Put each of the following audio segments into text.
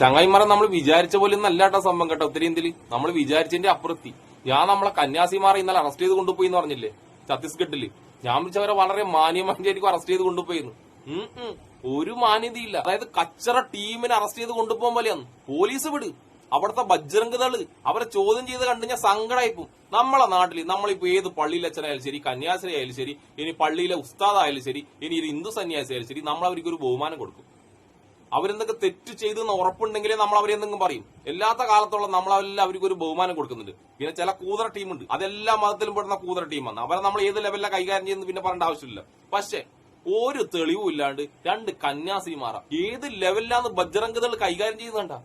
ചങ്ങായിമാരെ നമ്മൾ വിചാരിച്ച പോലെ ഒന്നും കേട്ടോ സംഭവം കേട്ടോ. ഉത്തരേന്ത്യയിൽ നമ്മൾ വിചാരിച്ചതിന്റെ അപ്പുറത്തി. ഞാൻ നമ്മളെ കന്യാസിമാരെ ഇന്നലെ അറസ്റ്റ് ചെയ്ത് കൊണ്ടുപോയി എന്ന് പറഞ്ഞില്ലേ? ഛത്തീസ്ഗഡിൽ. ഞാൻ വിളിച്ചവരെ വളരെ മാന്യമായിട്ട് അറസ്റ്റ് ചെയ്ത് കൊണ്ടുപോയിന്ന്. ഒരു മാന്യതയില്ല. അതായത് കച്ചറ ടീമിനെ അറസ്റ്റ് ചെയ്ത് കൊണ്ടുപോകാൻ പോലെയാണ്. പോലീസ് വിട്. അവിടുത്തെ ബജ്രംഗതൾ അവരെ ചോദ്യം ചെയ്ത് കണ്ടു ഞാൻ സങ്കടമായിപ്പോ നമ്മളെ നാട്ടിൽ നമ്മളിപ്പോ ഏത് പള്ളിയിലെ അച്ഛനായാലും ശരി കന്യാസിനി ആയാലും ശരി ഇനി പള്ളിയിലെ ഉസ്താദായാലും ശരി ഇനി ഒരു ഹിന്ദു സന്യാസി ആയാലും ശരി നമ്മൾ അവർക്ക് ഒരു ബഹുമാനം കൊടുക്കും. അവരെന്തൊക്കെ തെറ്റ് ചെയ്തു എന്ന് ഉറപ്പുണ്ടെങ്കിലേ നമ്മൾ അവരെന്തെങ്കിലും പറയും. എല്ലാത്ത കാലത്തോളം നമ്മൾ അവർക്ക് ഒരു ബഹുമാനം കൊടുക്കുന്നുണ്ട്. പിന്നെ ചില കൂതറ ടീമുണ്ട്. അതെല്ലാ മതത്തിലും പെടുന്ന കൂതറ ടീമാണ്. അവരെ നമ്മൾ ഏത് ലെവലിലാണ് കൈകാര്യം ചെയ്യുന്നത് പിന്നെ പറയേണ്ട ആവശ്യമില്ല. പക്ഷേ ഒരു തെളിവും ഇല്ലാണ്ട് രണ്ട് കന്യാസിമാറ ഏത് ലെവലിലാന്ന് ബജ്രംഗതകൾ കൈകാര്യം ചെയ്യുന്നുണ്ട?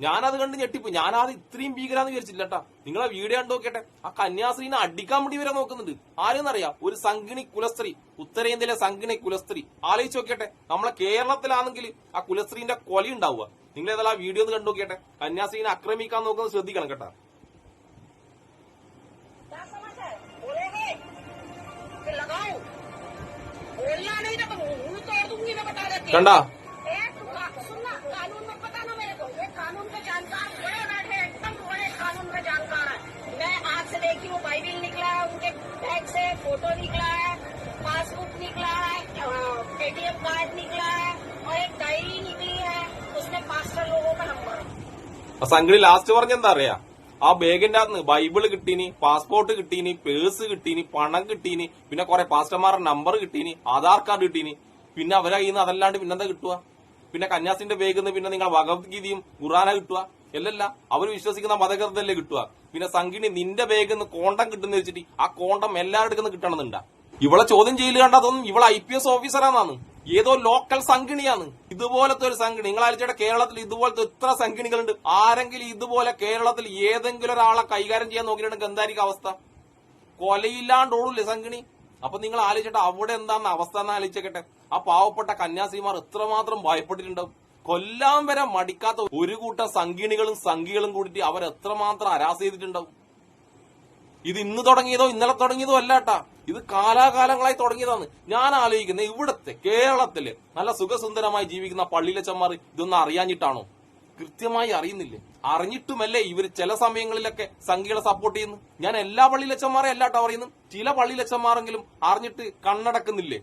ഞാനത് കണ്ട് ഞെട്ടിപ്പോ ഞാനത് ഇത്രയും ഭീകരാന്ന് വിചാരിച്ചില്ല കേട്ടാ നിങ്ങളെ വീഡിയോ കണ്ടു നോക്കട്ടെ. ആ കന്യാസ്ത്രീനെ അടിക്കാൻ വേണ്ടി വരെ നോക്കുന്നുണ്ട്. ആരെന്നറിയാ? ഒരു സംഗിണി കുലസ്ത്രീ. ഉത്തരേന്ത്യയിലെ സംഗിണി കുലസ്ത്രീ. ആലോചിച്ച് നോക്കട്ടെ നമ്മളെ കേരളത്തിലാണെങ്കിൽ ആ കുലസ്ത്രീന്റെ കൊല ഉണ്ടാവുക. നിങ്ങൾ ഏതായാലും ആ വീഡിയോ ഒന്ന് കണ്ടു നോക്കട്ടെ കന്യാസ്ത്രീനെ ആക്രമിക്കാൻ നോക്കുന്നത് ശ്രദ്ധിക്കണം കേട്ടാ. क्या फोटो निकला है पासबुक निकला है एटीएम कार्ड निकला है और एक डायरी निकली है उसमें पास्टर लोगों का नंबर है ആ സംഗതി ലാസ്റ്റ് പറഞ്ഞെന്താ അറിയാ ആ ബാഗിന്റെ അകത്ത് ബൈബിള് കിട്ടീനി പാസ്പോർട്ട് കിട്ടീനി പേഴ്സ് കിട്ടീനി പണം കിട്ടീനി പിന്നെ കുറെ പാസ്റ്റർമാരുടെ നമ്പർ കിട്ടീനി ആധാർ കാർഡ് കിട്ടീനി പിന്നെ അവരെ കയ്യിൽ നിന്ന് അതല്ലാണ്ട് പിന്നെന്താ കിട്ടുക പിന്നെ കന്യാസിന്റെ ബാഗിൽ നിന്ന് പിന്നെ നിങ്ങൾ ഭഗവത്ഗീതയും ഖുറാന കിട്ടുക അല്ലല്ല അവർ വിശ്വസിക്കുന്ന മതകൃതല്ലേ കിട്ടുക? പിന്നെ സംഗിണി നിന്റെ നിന്ന് കോണ്ടം കിട്ടുന്ന വെച്ചിട്ട് ആ കോണ്ടം എല്ലാവരുടെ നിന്ന് കിട്ടണമെന്നുണ്ടാ? ഇവളെ ചോദ്യം ചെയ്യൽ കണ്ടതൊന്നും ഇവളെ ഐ പി എസ് ഓഫീസറാന്നാണ് ഏതോ ലോക്കൽ സംഗിണിയാണ് ഇതുപോലത്തെ ഒരു സംഗിണി നിങ്ങൾ അയച്ചയുടെ കേരളത്തിൽ ഇതുപോലത്തെ എത്ര സംഗിണികളുണ്ട് ആരെങ്കിലും ഇതുപോലെ കേരളത്തിൽ ഏതെങ്കിലും ഒരാളെ കൈകാര്യം ചെയ്യാൻ നോക്കിയിട്ടുണ്ടെങ്കിൽ എന്തായിരിക്കും അവസ്ഥ? കൊലയില്ലാണ്ട് ഓടൂല്ലേ സംഗിണി അപ്പൊ നിങ്ങൾ ആലോചിച്ചിട്ട് അവിടെ എന്താന്ന് അവസ്ഥ എന്ന് ആലോചിച്ചേക്കട്ടെ ആ പാവപ്പെട്ട കന്യാസിമാർ എത്രമാത്രം ഭയപ്പെട്ടിട്ടുണ്ടാവും? കൊല്ലാൻ വരെ മടിക്കാത്ത ഒരു കൂട്ടം സംഗീണികളും സംഘികളും കൂടിയിട്ട് അവർ എത്രമാത്രം അരാസ് ചെയ്തിട്ടുണ്ടാവും? ഇത് ഇന്ന് തുടങ്ങിയതോ ഇന്നലെ തുടങ്ങിയതോ അല്ല കേട്ടാ ഇത് കാലാകാലങ്ങളായി തുടങ്ങിയതാണ്. ഞാൻ ആലോചിക്കുന്നത് ഇവിടത്തെ കേരളത്തിൽ നല്ല സുഖസുന്ദരമായി ജീവിക്കുന്ന പള്ളിയിലച്ചന്മാർ ഇതൊന്നും അറിയാഞ്ഞിട്ടാണോ? കൃത്യമായി അറിയുന്നില്ലേ? അറിഞ്ഞിട്ടുമല്ലേ ഇവർ ചില സമയങ്ങളിലൊക്കെ സംഘികളെ സപ്പോർട്ട് ചെയ്യുന്നു? ഞാൻ എല്ലാ പള്ളിയിലച്ചന്മാരെ അല്ലാട്ടോ പറയുന്നു ചില പള്ളിയിലച്ചന്മാരെങ്കിലും അറിഞ്ഞിട്ട് കണ്ണടക്കുന്നില്ലേ?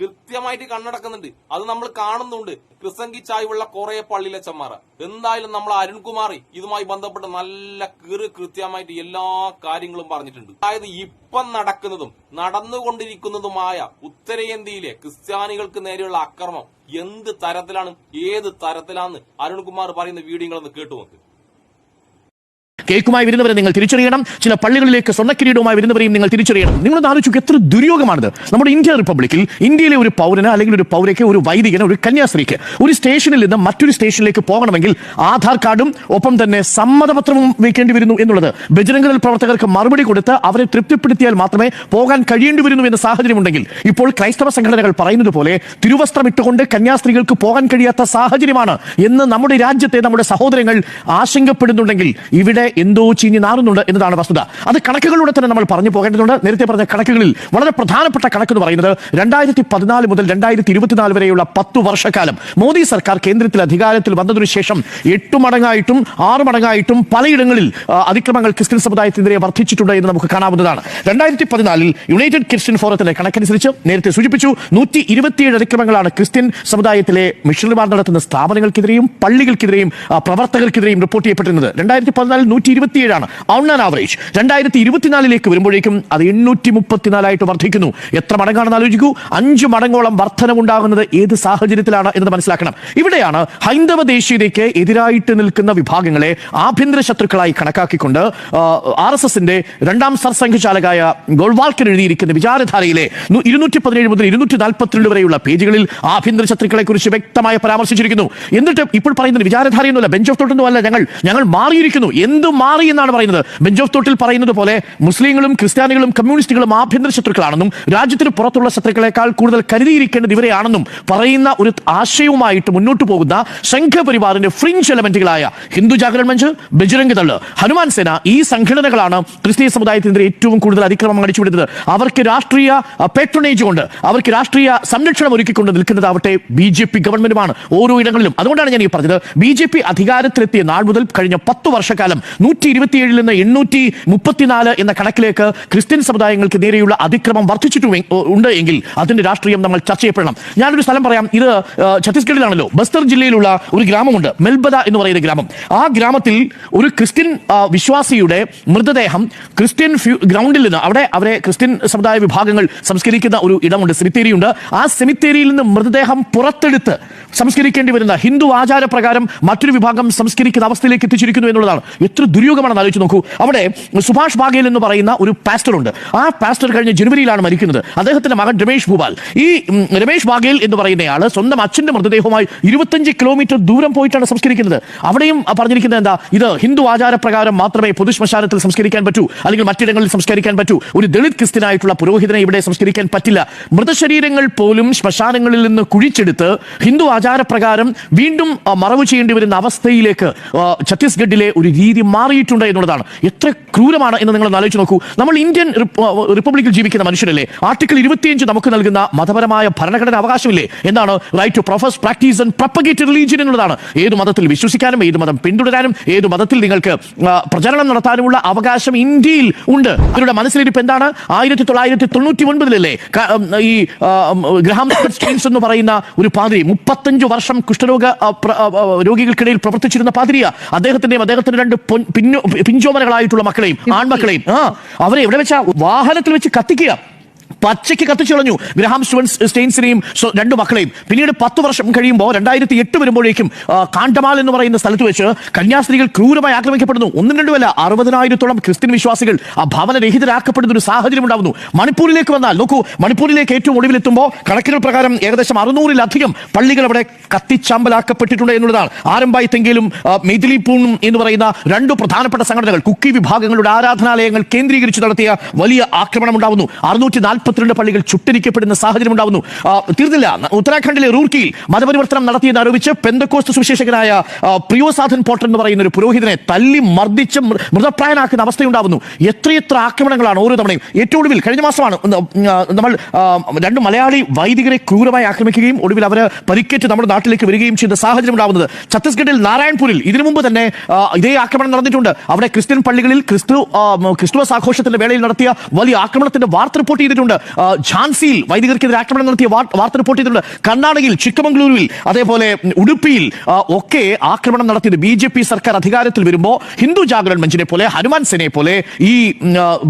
കൃത്യമായിട്ട് കണ്ണടക്കുന്നുണ്ട്. അത് നമ്മൾ കാണുന്നുണ്ട്. ക്രിസംഗി ചായ്വുള്ള കുറെ പള്ളിയിലച്ചന്മാർ എന്തായാലും നമ്മൾ അരുൺകുമാർ ഇതുമായി ബന്ധപ്പെട്ട് നല്ല കീറ് കൃത്യമായിട്ട് എല്ലാ കാര്യങ്ങളും പറഞ്ഞിട്ടുണ്ട്. അതായത് ഇപ്പം നടക്കുന്നതും നടന്നുകൊണ്ടിരിക്കുന്നതുമായ ഉത്തരേന്ത്യയിലെ ക്രിസ്ത്യാനികൾക്ക് നേരെയുള്ള അക്രമം എന്ത് തരത്തിലാണ് ഏത് തരത്തിലാണ് അരുൺകുമാർ പറയുന്ന വീഡിയോകളൊന്ന് കേട്ടു നോക്ക്. കേക്കുമായി വരുന്നവരെ നിങ്ങൾ തിരിച്ചറിയണം. ചില പള്ളികളിലേക്ക് സ്വർണക്കിരീടവുമായി വരുന്നവരെയും നിങ്ങൾ തിരിച്ചറിയണം. നിങ്ങളൊന്ന് ആലോചിക്കും എത്ര ദുര്യോഗമാണിത്. നമ്മുടെ ഇന്ത്യ റിപ്പബ്ലിക്കിൽ ഇന്ത്യയിലെ ഒരു പൗരന് അല്ലെങ്കിൽ ഒരു പൗരയ്ക്ക് ഒരു വൈദികന് ഒരു കന്യാസ്ത്രീക്ക് ഒരു സ്റ്റേഷനിൽ നിന്ന് മറ്റൊരു സ്റ്റേഷനിലേക്ക് പോകണമെങ്കിൽ ആധാർ കാർഡും ഒപ്പം തന്നെ സമ്മതപത്രവും വെക്കേണ്ടി വരുന്നു എന്നുള്ളത് ബജരംഗദൾ പ്രവർത്തകർക്ക് മറുപടി കൊടുത്ത് അവരെ തൃപ്തിപ്പെടുത്തിയാൽ മാത്രമേ പോകാൻ കഴിയേണ്ടി വരുന്നു എന്ന സാഹചര്യമുണ്ടെങ്കിൽ ഇപ്പോൾ ക്രൈസ്തവ സംഘടനകൾ പറയുന്നത് പോലെ തിരുവസ്ത്രമിട്ടുകൊണ്ട് കന്യാസ്ത്രീകൾക്ക് പോകാൻ കഴിയാത്ത സാഹചര്യമാണ് എന്ന് നമ്മുടെ രാജ്യത്തെ നമ്മുടെ സഹോദരങ്ങൾ ആശങ്കപ്പെടുന്നുണ്ടെങ്കിൽ ഇവിടെ എന്തോ ചീഞ്ഞ് നാറുന്നുണ്ട് എന്നതാണ് വസ്തുത. അത് കണക്കുകളിലൂടെ തന്നെ നമ്മൾ പറഞ്ഞു പോകേണ്ടതുണ്ട്. നേരത്തെ പറഞ്ഞ കണക്കുകളിൽ വളരെ പ്രധാനപ്പെട്ട കണക്ക് എന്ന് പറയുന്നത് രണ്ടായിരത്തി പതിനാല് മുതൽ രണ്ടായിരത്തി ഇരുപത്തിനാല് വരെയുള്ള പത്ത് വർഷക്കാലം മോദി സർക്കാർ കേന്ദ്രത്തിൽ അധികാരത്തിൽ വന്നതിനു ശേഷം എട്ട് മടങ്ങായിട്ടും ആറ് മടങ്ങായിട്ടും പലയിടങ്ങളിൽ അതിക്രമങ്ങൾ ക്രിസ്ത്യൻ സമുദായത്തിനെതിരെ വർദ്ധിച്ചിട്ടുണ്ട് എന്ന് നമുക്ക് കാണാവുന്നതാണ്. രണ്ടായിരത്തി പതിനാലിൽ യുണൈറ്റഡ് ക്രിസ്ത്യൻ ഫോറത്തിന്റെ കണക്കനുസരിച്ച് നേരത്തെ സൂചിപ്പിച്ചു നൂറ്റി ഇരുപത്തിയേഴ് അതിക്രമങ്ങളാണ് ക്രിസ്ത്യൻ സമുദായത്തിലെ മിഷണറിമാർ നടത്തുന്ന സ്ഥാപനങ്ങൾക്കെതിരെയും പള്ളികൾക്കെതിരെയും പ്രവർത്തകർക്കെതിരെയും റിപ്പോർട്ട് ചെയ്യപ്പെട്ടിരുന്നത്. രണ്ടായിരത്തി പതിനാലിൽ നൂറ്റി ഇരുപത്തിയേഴാണ് ഓൺ ആവറേജ് രണ്ടായിരത്തി ഇരുപത്തിനാലിലേക്ക് വരുമ്പോഴേക്കും അത് എണ്ണൂറ്റി മുപ്പത്തിനാലായിട്ട് വർദ്ധിക്കുന്നു. എത്ര മടങ്ങാണെന്ന് ആലോചിക്കൂ. അഞ്ച് മടങ്ങോളം വർധനമുണ്ടാകുന്നത് ഏത് സാഹചര്യത്തിലാണ് എന്ന് മനസ്സിലാക്കണം. ഇവിടെയാണ് ഹൈന്ദവ ദേശീയതയ്ക്ക് എതിരായിട്ട് നിൽക്കുന്ന വിഭാഗങ്ങളെ ആഭ്യന്തര ശത്രുക്കളായി കണക്കാക്കിക്കൊണ്ട് ആർ എസ് എസിന്റെ രണ്ടാം സർസംഘചാലകായ ഗോൾവാൾക്കർ എഴുതിയിരിക്കുന്ന വിചാരധാരയിലെ ഇരുന്നൂറ്റി പതിനേഴ് മുതൽ ഇരുന്നൂറ്റി നാൽപ്പത്തിരണ്ട് വരെയുള്ള പേജുകളിൽ ആഭ്യന്തര ശത്രുക്കളെ കുറിച്ച് വ്യക്തമായി പരാമർശിച്ചിരിക്കുന്നു. എന്നിട്ട് ഇപ്പോൾ പറയുന്നത് വിചാരധാരയൊന്നുമല്ല ബെഞ്ച് ഓഫ് തോട്ടൊന്നും അല്ല ഞങ്ങൾ. ഞങ്ങൾ മാറിയിരിക്കുന്നു. എന്തും മാറി എന്നാണ് പറയുന്നത്. ബെഞ്ച് ഓഫ് തോട്ടിൽ പറയുന്നത് പോലെ മുസ്ലിങ്ങളും ക്രിസ്ത്യാനികളും കമ്മ്യൂണിസ്റ്റുകളും ആഭ്യന്തര ശത്രുക്കളാണെന്നും രാജ്യത്തിന് പുറത്തുള്ള ശത്രുക്കളെക്കാൾ കൂടുതൽ കരുതിയിരിക്കേണ്ടത് ഇവരെയാണെന്നും പറയുന്ന ഒരു ആശയവുമായിട്ട് മുന്നോട്ട് പോകുന്ന സംഘപരിവാറിന്റെ ഫ്രിഞ്ച് എലമെന്റുകളായ ഹിന്ദു ജാഗരൺ മഞ്ച് ബജരംഗ് ദൾ ഹനുമാൻ സേന ഈ സംഘടനകളാണ് ക്രിസ്തീയ സമുദായത്തിനെതിരെ ഏറ്റവും കൂടുതൽ അതിക്രമം അടിച്ചുവിടുന്നത്. അവർക്ക് രാഷ്ട്രീയ പേട്രണേജ് കൊണ്ട് അവർക്ക് രാഷ്ട്രീയ സംരക്ഷണം ഒരുക്കിക്കൊണ്ട് നിൽക്കുന്നതാവട്ടെ ബി ജെ പി ഗവൺമെന്റുമാണ് ഓരോ ഇടങ്ങളിലും. അതുകൊണ്ടാണ് ഞാൻ ഈ പറഞ്ഞത്. ബി ജെ പി അധികാരത്തിലെത്തിയ നാൾ മുതൽ കഴിഞ്ഞ പത്ത് വർഷക്കാലം നൂറ്റി ഇരുപത്തിയേഴിൽ നിന്ന് എണ്ണൂറ്റി മുപ്പത്തിനാല് എന്ന കണക്കിലേക്ക് ക്രിസ്ത്യൻ സമുദായങ്ങൾക്ക് നേരെയുള്ള അതിക്രമം വർദ്ധിച്ചിട്ടു ഉണ്ട് എങ്കിൽ അതിന്റെ രാഷ്ട്രീയം നമ്മൾ ചർച്ച ചെയ്യപ്പെടണം. ഞാനൊരു സ്ഥലം പറയാം. ഇത് ഛത്തീസ്ഗഡിലാണല്ലോ. ബസ്തർ ജില്ലയിലുള്ള ഒരു ഗ്രാമമുണ്ട്. മെൽബദ എന്ന് പറയുന്ന ഗ്രാമം. ആ ഗ്രാമത്തിൽ ഒരു ക്രിസ്ത്യൻ വിശ്വാസിയുടെ മൃതദേഹം ക്രിസ്ത്യൻ ഗ്രൗണ്ടിൽ നിന്ന് അവിടെ അവരെ ക്രിസ്ത്യൻ സമുദായ വിഭാഗങ്ങൾ സംസ്കരിക്കുന്ന ഒരു ഇടമുണ്ട്. സെമിത്തേരി ഉണ്ട് ആ സെമിത്തേരിയിൽ നിന്ന് മൃതദേഹം പുറത്തെടുത്ത് സംസ്കരിക്കേണ്ടി വരുന്ന ഹിന്ദു ആചാരപ്രകാരം മറ്റൊരു വിഭാഗം സംസ്കരിക്കുന്ന അവസ്ഥയിലേക്ക് എത്തിച്ചിരിക്കുന്നു എന്നുള്ളതാണ്. എത്ര ദുര്യോഗമാണെന്ന് ആലോചിച്ച് നോക്കൂ. അവിടെ സുഭാഷ് ബാഗേൽ എന്ന് പറയുന്ന ഒരു പാസ്റ്റർ ഉണ്ട് ആ പാസ്റ്റർ കഴിഞ്ഞ ജനുവരിയിലാണ് മരിക്കുന്നത്. അദ്ദേഹത്തിന്റെ മകൻ രമേഷ് ഭൂപാൽ ഈ രമേശ് ബാഗേൽ എന്ന് പറയുന്നയാൾ സ്വന്തം അച്ഛന്റെ മൃതദേഹവുമായി ഇരുപത്തഞ്ച് കിലോമീറ്റർ ദൂരം പോയിട്ടാണ് സംസ്കരിക്കുന്നത്. അവിടെയും പറഞ്ഞിരിക്കുന്നത് എന്താ? ഇത് ഹിന്ദു ആചാരപ്രകാരം മാത്രമേ പൊതുശ്മശാനത്തിൽ സംസ്കരിക്കാൻ പറ്റൂ അല്ലെങ്കിൽ മറ്റിടങ്ങളിൽ സംസ്കരിക്കാൻ പറ്റൂ. ഒരു ദളിത് ക്രിസ്ത്യനായിട്ടുള്ള പുരോഹിതനെ ഇവിടെ സംസ്കരിക്കാൻ പറ്റില്ല. മൃതശരീരങ്ങൾ പോലും ശ്മശാനങ്ങളിൽ നിന്ന് കുഴിച്ചെടുത്ത് ഹിന്ദു ആചാരപ്രകാരം വീണ്ടും മറവ് ചെയ്യേണ്ടി വരുന്ന അവസ്ഥയിലേക്ക് ഛത്തീസ്ഗഡിലെ ഒരു രീതി മാറിയിട്ടുണ്ട് എന്നുള്ളതാണ്. എത്ര ക്രൂരമാണ് എന്ന് നിങ്ങൾ ആലോചിച്ച് നോക്കൂ. നമ്മൾ ഇന്ത്യൻ റിപ്പബ്ലിക്കിൽ ജീവിക്കുന്ന മനുഷ്യരല്ലേ? ആർട്ടിക്കിൾ ഇരുപത്തിയഞ്ച് നമുക്ക് നൽകുന്ന മതപരമായ ഭരണഘടന അവകാശമില്ലേ? എന്താണ്? Right to profess practice and propagate religion എന്നുള്ളതാണ്. ഏത് മതത്തിൽ വിശ്വസിക്കാനും ഏത് മതം പിന്തുടരാനും ഏത് മതത്തിൽ നിങ്ങൾക്ക് പ്രചരണം നടത്താനുമുള്ള അവകാശം ഇന്ത്യയിൽ ഉണ്ട്. അവരുടെ മനസ്സിലിരിപ്പ് എന്താണ്? ആയിരത്തി തൊള്ളായിരത്തി തൊണ്ണൂറ്റി ഒൻപതിലല്ലേ ഈ ഗ്രഹാം എന്ന് പറയുന്ന ഒരു പാതിരി മുപ്പത്തഞ്ച് വർഷം കുഷ്ഠരോഗ രോഗികൾക്കിടയിൽ പ്രവർത്തിച്ചിരുന്ന പാതിരിയ. അദ്ദേഹത്തിന്റെയും അദ്ദേഹത്തിന്റെ രണ്ട് പിന്നോ പിഞ്ചോമനകളായിട്ടുള്ള മക്കളെയും ആൺമക്കളെയും ആ അവരെ എവിടെ വെച്ചാ? വാഹനത്തിൽ വെച്ച് കത്തിക്കുക. പച്ചയ്ക്ക് കത്തിച്ചു കളഞ്ഞു. ഗ്രഹാം സ്റ്റുവൻസ് സ്റ്റെയിൻസിനെയും രണ്ട് മക്കളെയും. പിന്നീട് പത്ത് വർഷം കഴിയുമ്പോൾ രണ്ടായിരത്തി എട്ട് വരുമ്പോഴേക്കും കാണ്ടമാൽ എന്ന് പറയുന്ന സ്ഥലത്ത് വെച്ച് കന്യാസ്ത്രീകൾ ക്രൂരമായി ആക്രമിക്കപ്പെടുന്നു. ഒന്നും രണ്ടുമല്ല അറുപതിനായിരത്തോളം ക്രിസ്ത്യൻ വിശ്വാസികൾ ആ ഭവനരഹിതരാക്കപ്പെടുന്ന ഒരു സാഹചര്യം ഉണ്ടാകുന്നു മണിപ്പൂരിലേക്ക് വന്നാൽ നോക്കൂ മണിപ്പൂരിലേക്ക് ഏറ്റവും ഒടുവിലെത്തുമ്പോൾ കണക്കുകൾ പ്രകാരം ഏകദേശം അറുന്നൂറിലധികം പള്ളികൾ അവിടെ കത്തിച്ചാമ്പലാക്കപ്പെട്ടിട്ടുണ്ട് എന്നുള്ളതാണ്. ആരംഭായി തെങ്കിലും എന്ന് പറയുന്ന രണ്ട് പ്രധാനപ്പെട്ട സംഘടനകൾ കുക്കി വിഭാഗങ്ങളുടെ ആരാധനാലയങ്ങൾ കേന്ദ്രീകരിച്ച് നടത്തിയ വലിയ ആക്രമണം ഉണ്ടാവുന്നു. അറുന്നൂറ്റി നാൽപ്പത്തിരണ്ട് പള്ളികൾ ചുട്ടരിക്കപ്പെടുന്ന സാഹചര്യം ഉണ്ടാവുന്നു. തീർന്നില്ല. ഉത്തരാഖണ്ഡിലെ റൂർക്കിയിൽ മതപരിവർത്തനം നടത്തിയെന്ന് ആരോപിച്ച് പെന്തക്കോസ്റ്റ് സുവിശേഷകനായ പ്രിയോസാധൻ പോട്ടർ എന്ന് പറയുന്ന ഒരു പുരോഹിതനെ തല്ലി മർദ്ദിച്ച് മൃതപ്രായനാക്കുന്ന അവസ്ഥയുണ്ടാവുന്നു. എത്രയെത്ര ആക്രമണങ്ങളാണ് ഓരോ തവണയും. ഏറ്റവും ഒടുവിൽ കഴിഞ്ഞ മാസമാണ് നമ്മൾ രണ്ട് മലയാളി വൈദികരെ ക്രൂരമായി ആക്രമിക്കുകയും ഒടുവിൽ അവരെ പരിക്കേറ്റ് നമ്മുടെ നാട്ടിലേക്ക് വരികയും ചെയ്ത സാഹചര്യം ഉണ്ടാവുന്നത്. ഛത്തീസ്ഗഡിൽ നാരായൺപൂരിൽ ഇതിനു മുമ്പ് തന്നെ ഇതേ ആക്രമണം നടന്നിട്ടുണ്ട്. അവിടെ ക്രിസ്ത്യൻ പള്ളികളിൽ ക്രിസ്തു ക്രിസ്തുമസ് ആഘോഷത്തിന്റെ വേളയിൽ നടത്തിയ വലിയ ആക്രമണത്തിന്റെ വാർത്ത റിപ്പോർട്ട് ചെയ്തിട്ടുണ്ട്. ഝാൻസിയിൽ വൈദികർക്കെതിരെ ആക്രമണം നടത്തിയ വാർത്ത റിപ്പോർട്ട് ചെയ്തിട്ടുണ്ട്. കർണാടകയിൽ ചിക്കമംഗ്ലൂരുവിൽ അതേപോലെ ഉടുപ്പിയിൽ ഒക്കെ ആക്രമണം നടത്തിയത് ബി ജെ പി സർക്കാർ അധികാരത്തിൽ വരുമ്പോൾ ഹിന്ദു ജാഗരൺ മഞ്ചിനെ പോലെ ഹനുമാൻ സേനയെ പോലെ ഈ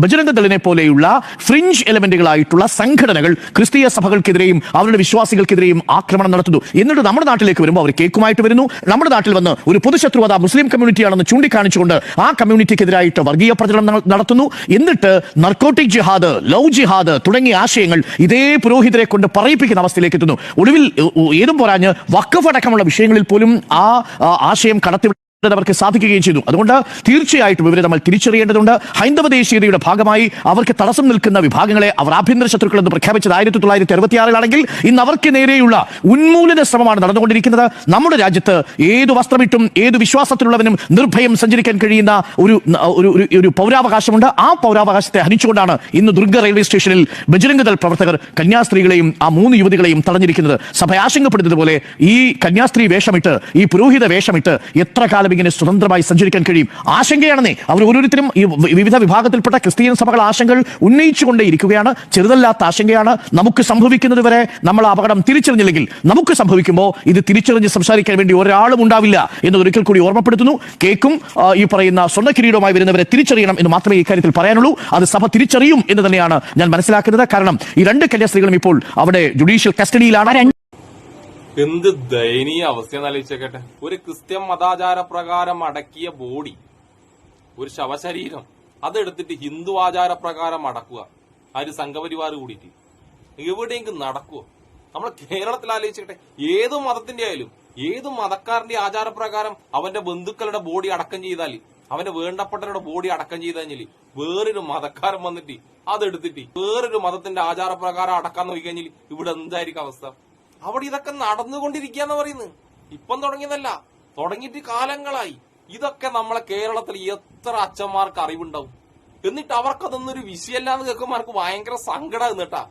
ബജരംഗ ദളിനെ പോലെയുള്ള ഫ്രിഞ്ച് എലമെന്റുകളായിട്ടുള്ള സംഘടനകൾ ക്രിസ്തീയ സഭകൾക്കെതിരെയും അവരുടെ വിശ്വാസികൾക്കെതിരെയും ആക്രമണം നടത്തുന്നു. എന്നിട്ട് നമ്മുടെ നാട്ടിലേക്ക് വരുമ്പോൾ അവർ കേക്കുമായിട്ട് വരുന്നു. നമ്മുടെ നാട്ടിൽ വന്ന് ഒരു പൊതുശത്രുവത മുസ്ലിം കമ്മ്യൂണിറ്റിയാണെന്ന് ചൂണ്ടിക്കാണിച്ചുകൊണ്ട് ആ കമ്മ്യൂണിറ്റിക്കെതിരായിട്ട് വർഗീയ പ്രചരണം നടത്തുന്നു. എന്നിട്ട് നർക്കോട്ടിക് ജിഹാദ് ലവ് ജിഹാദ് തുടങ്ങിയ ആശയങ്ങൾ ഇതേ പുരോഹിതരെ കൊണ്ട് പറയിപ്പിക്കുന്ന അവസ്ഥയിലേക്ക് എത്തുന്നു. ഒടുവിൽ ഏതും പോരാഞ്ഞ് വക്കഫടക്കമുള്ള വിഷയങ്ങളിൽ പോലും ആ ആശയം കടത്തി അവർക്ക് സാധിക്കുകയും ചെയ്തു. അതുകൊണ്ട് തീർച്ചയായിട്ടും ഇവരെ നമ്മൾ തിരിച്ചറിയേണ്ടതുണ്ട്. ഹൈന്ദവ ദേശീയതയുടെ ഭാഗമായി അവർക്ക് തടസ്സം നിൽക്കുന്ന വിഭാഗങ്ങളെ അവർ ആഭ്യന്തര ശത്രുക്കൾ എന്ന് പ്രഖ്യാപിച്ചത് ആയിരത്തി തൊള്ളായിരത്തി അറുപത്തിയാറിലാണെങ്കിൽ ഇന്ന് അവർക്ക് നേരെയുള്ള ഉന്മൂലന ശ്രമമാണ് നടന്നുകൊണ്ടിരിക്കുന്നത്. നമ്മുടെ രാജ്യത്ത് ഏത് വസ്ത്രമിട്ടും ഏത് വിശ്വാസത്തിലുള്ളവനും നിർഭയം സഞ്ചരിക്കാൻ കഴിയുന്ന ഒരു ഒരു ഒരു- പൗരാവകാശമുണ്ട്. ആ പൗരാവകാശത്തെ ഹനിച്ചുകൊണ്ടാണ് ഇന്ന് ദുർഗ റെയിൽവേ സ്റ്റേഷനിൽ ബജരംഗ ദൾ പ്രവർത്തകർ കന്യാസ്ത്രീകളെയും ആ മൂന്ന് യുവതികളെയും തടഞ്ഞിരിക്കുന്നത്. സഭ ആശങ്കപ്പെടുന്നത് പോലെ ഈ കന്യാസ്ത്രീ വേഷമിട്ട് ഈ പുരോഹിത വേഷമിട്ട് എത്ര കാലം ഇങ്ങനെ സ്വതന്ത്രമായി സഞ്ചരിക്കാൻ കഴിയും. ആശങ്കയാണെന്നേ. അവർ ഓരോരുത്തരും ഈ വിവിധ വിഭാഗത്തിൽപ്പെട്ട ക്രിസ്ത്യൻ സഭകൾ ആശങ്കകൾ ഉന്നയിച്ചുകൊണ്ടേ ഇരിക്കുകയാണ് ചെറുതല്ലാത്ത ആശങ്കയാണ് നമുക്ക് സംഭവിക്കുന്നത് വരെ നമ്മൾ അപകടം തിരിച്ചറിഞ്ഞില്ലെങ്കിൽ നമുക്ക് സംഭവിക്കുമ്പോൾ ഇത് തിരിച്ചറിഞ്ഞ് സംസാരിക്കാൻ വേണ്ടി ഒരാളും ഉണ്ടാവില്ല എന്ന് ഒരിക്കൽ കൂടി ഓർമ്മപ്പെടുത്തുന്നു. കേക്കും ഈ പറയുന്ന സ്വർണ കിരീടവുമായി വരുന്നവരെ തിരിച്ചറിയണം എന്ന് മാത്രമേ ഇക്കാര്യത്തിൽ പറയാനുള്ളൂ. അത് സഭ തിരിച്ചറിയും എന്ന് തന്നെയാണ് ഞാൻ മനസ്സിലാക്കുന്നത്. കാരണം ഈ രണ്ട് കന്യാസ്ത്രീകളും ഇപ്പോൾ അവിടെ ജുഡീഷ്യൽ കസ്റ്റഡിയിലാണ് എന്ത് ദയനീയ അവസ്ഥ ആലോചിച്ചേക്കട്ടെ. ഒരു ക്രിസ്ത്യൻ മതാചാര പ്രകാരം അടക്കിയ ബോഡി ഒരു ശവശരീരം അതെടുത്തിട്ട് ഹിന്ദു ആചാര പ്രകാരം അടക്കുക. ആ ഒരു സംഘപരിവാർ കൂടിയിട്ട്. എവിടെയെങ്കിലും നടക്കുക. നമ്മൾ കേരളത്തിൽ ആലോചിച്ചേക്കട്ടെ. ഏത് മതത്തിന്റെ ആയാലും ഏത് മതക്കാരന്റെ ആചാരപ്രകാരം അവന്റെ ബന്ധുക്കളുടെ ബോഡി അടക്കം ചെയ്താൽ അവന്റെ വേണ്ടപ്പെട്ടവരുടെ ബോഡി അടക്കം ചെയ്ത് കഴിഞ്ഞാൽ വേറൊരു മതക്കാരൻ വന്നിട്ട് അതെടുത്തിട്ട് വേറൊരു മതത്തിന്റെ ആചാരപ്രകാരം അടക്കാൻ നോക്കി കഴിഞ്ഞാൽ ഇവിടെ എന്തായിരിക്കും അവസ്ഥ? അവിടെ ഇതൊക്കെ നടന്നുകൊണ്ടിരിക്കുകയെന്ന് പറയുന്നത്. ഇപ്പം തുടങ്ങിയതല്ല തുടങ്ങിയിട്ട് കാലങ്ങളായി. ഇതൊക്കെ നമ്മളെ കേരളത്തിൽ എത്ര അച്ഛന്മാർക്ക് അറിവുണ്ടാവും. എന്നിട്ട് അവർക്കതൊന്നൊരു വിഷയമല്ലാന്ന് കേൾക്കുമ്പോൾ അവർക്ക് ഭയങ്കര സങ്കടം കേട്ടാ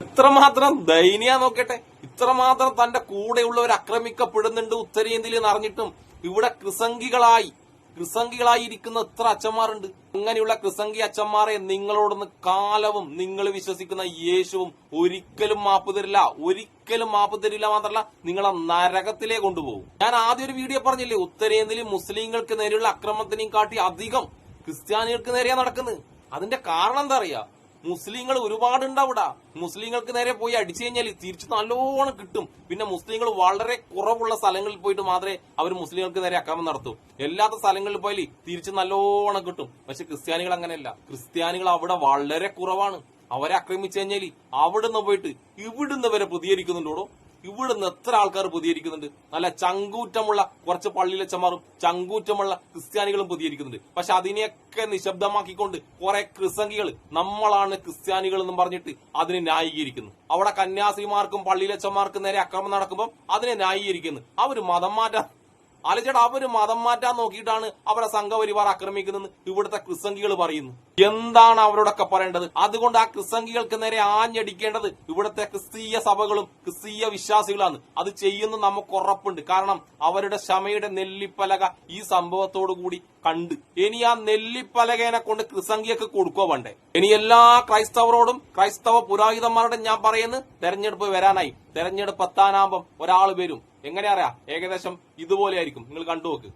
ഇത്രമാത്രം ദയനീയ നോക്കട്ടെ. ഇത്രമാത്രം തന്റെ കൂടെയുള്ളവർ ആക്രമിക്കപ്പെടുന്നുണ്ട് ഉത്തരേന്ത്യയിൽ എന്ന് അറിഞ്ഞിട്ടും ഇവിടെ കൃസംഗികളായി കൃസംഗികളായി ഇരിക്കുന്ന എത്ര അച്ഛന്മാരുണ്ട്? അങ്ങനെയുള്ള കൃസംഗി അച്ഛന്മാരെ നിങ്ങളോടൊന്ന് കാലവും നിങ്ങൾ വിശ്വസിക്കുന്ന യേശുവും ഒരിക്കലും മാപ്പ് തരില്ല ഒരിക്കലും മാപ്പ് തരില്ല മാത്രമല്ല നിങ്ങളെ നരകത്തിലേ കൊണ്ടുപോകും. ഞാൻ ആദ്യം ഒരു വീഡിയോ പറഞ്ഞില്ലേ ഉത്തരേന്ത്യയിൽ മുസ്ലിങ്ങൾക്ക് നേരെയുള്ള അക്രമത്തിനെയും കാട്ടി അധികം ക്രിസ്ത്യാനികൾക്ക് നേരെയാ നടക്കുന്നത്. അതിന്റെ കാരണം എന്താ അറിയാ? മുസ്ലിങ്ങൾ ഒരുപാടുണ്ടാവിട. മുസ്ലിങ്ങൾക്ക് നേരെ പോയി അടിച്ചു കഴിഞ്ഞാൽ തിരിച്ച് നല്ലോണം കിട്ടും. പിന്നെ മുസ്ലിങ്ങൾ വളരെ കുറവുള്ള സ്ഥലങ്ങളിൽ പോയിട്ട് മാത്രമേ അവർ മുസ്ലിങ്ങൾക്ക് നേരെ അക്രമം നടത്തൂ. എല്ലാത്ത സ്ഥലങ്ങളിൽ പോയാൽ തിരിച്ച് നല്ലോണം കിട്ടും. പക്ഷെ ക്രിസ്ത്യാനികൾ അങ്ങനെയല്ല. ക്രിസ്ത്യാനികൾ അവിടെ വളരെ കുറവാണ്. അവരെ ആക്രമിച്ചു കഴിഞ്ഞാൽ അവിടുന്ന് പോയിട്ട് ഇവിടുന്ന് വരെ പ്രതികരിക്കുന്നുണ്ടോടോ? ഇവിടുന്ന് എത്ര ആൾക്കാർ പുതിയിരിക്കുന്നുണ്ട്? നല്ല ചങ്കൂറ്റമുള്ള കുറച്ച് പള്ളിയിലച്ചന്മാരും ചങ്കൂറ്റമുള്ള ക്രിസ്ത്യാനികളും പുതിയിരിക്കുന്നുണ്ട്. പക്ഷെ അതിനെയൊക്കെ നിശബ്ദമാക്കിക്കൊണ്ട് കുറെ ക്രിസംഗികൾ നമ്മളാണ് ക്രിസ്ത്യാനികൾ എന്നും പറഞ്ഞിട്ട് അതിനെ ന്യായീകരിക്കുന്നു. അവിടെ കന്യാസിമാർക്കും പള്ളിയിലച്ചന്മാർക്കും നേരെ അക്രമം നടക്കുമ്പോൾ അതിനെ ന്യായീകരിക്കുന്നു. അവർ മതം മാറ്റാൻ ആലോചിച്ചേട്ടാ അവർ മതം മാറ്റാൻ നോക്കിയിട്ടാണ് അവരെ സംഘപരിവാർ ആക്രമിക്കുന്നതെന്ന് ഇവിടുത്തെ ക്രിസംഗികൾ പറയുന്നു. എന്താണ് അവരോടൊക്കെ പറയേണ്ടത്? അതുകൊണ്ട് ആ ക്രിസംഗികൾക്ക് നേരെ ആഞ്ഞടിക്കേണ്ടത് ഇവിടുത്തെ ക്രിസ്തീയ സഭകളും ക്രിസ്തീയ വിശ്വാസികളാണ്. അത് ചെയ്യുന്ന നമുക്ക് ഉറപ്പുണ്ട്. കാരണം അവരുടെ ക്ഷമയുടെ നെല്ലിപ്പലക ഈ സംഭവത്തോടു കൂടി കണ്ട്. ഇനി ആ നെല്ലിപ്പലകേനെ കൊണ്ട് ക്രിസംഗിയൊക്കെ കൊടുക്കുക വേണ്ടേ? ഇനി എല്ലാ ക്രൈസ്തവരോടും ക്രൈസ്തവ പുരോഹിതന്മാരോടും ഞാൻ പറയുന്നത് തെരഞ്ഞെടുപ്പ് വരാനായി. തെരഞ്ഞെടുപ്പ് എത്താനാകുമ്പം ഒരാൾ വരും. എങ്ങനെ അറിയാം? ഏകദേശം ഇതുപോലെ ആയിരിക്കും. നിങ്ങൾ കണ്ടു നോക്ക്.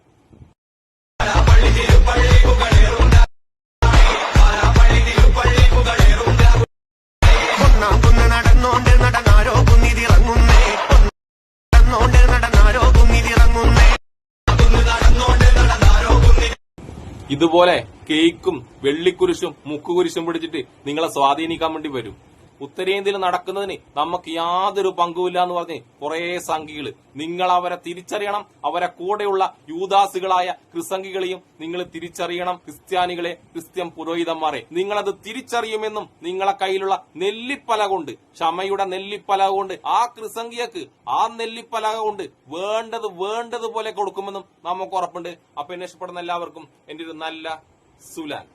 ഇതുപോലെ കേക്കും വെള്ളിക്കുരിശും മുക്കുകുരിശും പിടിച്ചിട്ട് നിങ്ങളെ സ്വാധീനിക്കാൻ വേണ്ടി വരും. ഉത്തരേന്ത്യയിൽ നടക്കുന്നതിന് നമുക്ക് യാതൊരു പങ്കുമില്ല എന്ന് പറഞ്ഞ് കുറെ സംഘികൾ നിങ്ങൾ അവരെ തിരിച്ചറിയണം. അവരെ കൂടെയുള്ള യൂദാസുകളായ ക്രിസംഗികളെയും നിങ്ങൾ തിരിച്ചറിയണം. ക്രിസ്ത്യാനികളെ ക്രിസ്ത്യൻ പുരോഹിതന്മാരെ. നിങ്ങളത് തിരിച്ചറിയുമെന്നും നിങ്ങളെ കയ്യിലുള്ള നെല്ലിപ്പല കൊണ്ട് ക്ഷമയുടെ നെല്ലിപ്പല കൊണ്ട് ആ ക്രിസംഗിയക്ക് ആ നെല്ലിപ്പല കൊണ്ട് വേണ്ടത് വേണ്ടതുപോലെ കൊടുക്കുമെന്നും നമുക്ക് ഉറപ്പുണ്ട്. അപ്പൊ എന്നെ ഇഷ്ടപ്പെടുന്ന എല്ലാവർക്കും എന്റെ ഒരു നല്ല സുലാൻ.